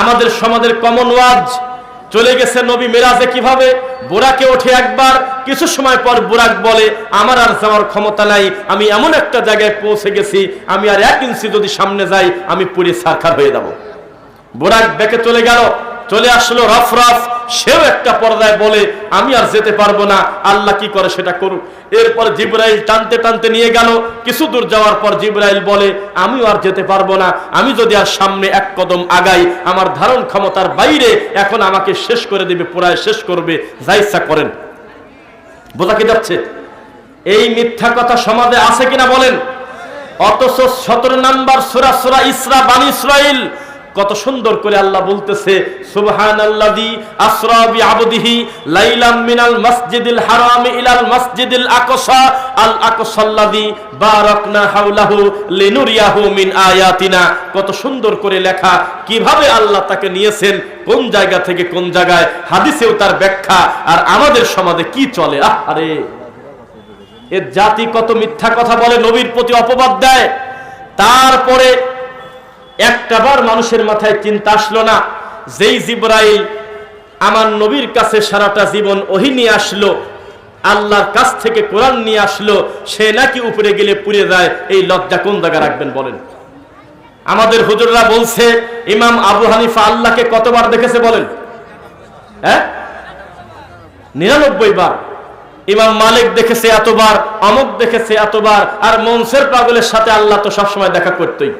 আমাদের সমাজের কমন ওয়াজ চলে গেছে নবী মেরাজে কীভাবে? বোরাকে ওঠে একবার, কিছু সময় পর বোরাক বলে, আমার আর যাওয়ার ক্ষমতা নাই, আমি এমন একটা জায়গায় পৌঁছে গেছি, আমি আর এক ইঞ্চি যদি সামনে যাই, আমি পুরী সারখার হয়ে যাব। বোরাক বেঁকে চলে গেল, চলে আসলো রফ রফ সেও একটা পর্দায় বলে, আমি আর যেতে পারব না, আল্লাহ কি করে সেটা করুক? এরপর জিব্রাইল টানতে টানতে নিয়ে গেল। কিছু দূর যাওয়ার পর জিব্রাইল বলে, আমিও আর যেতে পারব না, আমি যদি আর সামনে এক কদম আগাই, আমার ধারণ ক্ষমতার বাইরে এখন আমাকে শেষ করে দিবে, পুরায় শেষ করবে। যা ইচ্ছা করেন। বোঝা কি যাচ্ছে? এই মিথ্যা কথা সমাজে আছে কিনা বলেন? অথচ সতেরো নাম্বার সুরা সুরা ইসরা, বানি ইসরাইল কত সুন্দর করে আল্লাহ বলতেছে, সুবহানাল্লাযী আসরা বিআবদিহি লাইলাম মিনাল মাসজিদিল হারামি ইলাল মাসজিদিল আকসা, আল আকসাল্লাযী বারাকনা হাওলাহু লিনুরিয়াহু মিন আয়াতিনা। কত সুন্দর করে লেখা, কীভাবে আল্লাহ তাকে নিয়েছেন, কোন জায়গা থেকে কোন জায়গায়, হাদিসেও তার ব্যাখ্যা, আর আমাদের সমাজে কি চলে? আরে। এর জাতি কত মিথ্যা কথা বলে, নবীর প্রতি অপবাদ দেয়। তারপরে একটাবার মানুষের মাথায় চিন্তা আসলো না। যেই জিব্রাইল আমার নবীর কাছে সারাটা জীবন ওহি নিয়ে আসলো, আল্লাহর কাছ থেকে কোরআন নিয়ে আসলো, সে নাকি উপরে গেলে পুড়ে যায়, এই লজ্জা কোন জায়গা রাখবেন বলেন? আমাদের হুজুররা বলছে, ইমাম আবু হানিফা আল্লাহকে কতবার দেখেছে বলেন? হ্যাঁ? নিরানব্বই বার। ইমাম মালিক দেখেছে এতবার, অমুক দেখেছে এতবার, আর মনসের পাগলের সাথে আল্লাহ তো সবসময় দেখা করতোই।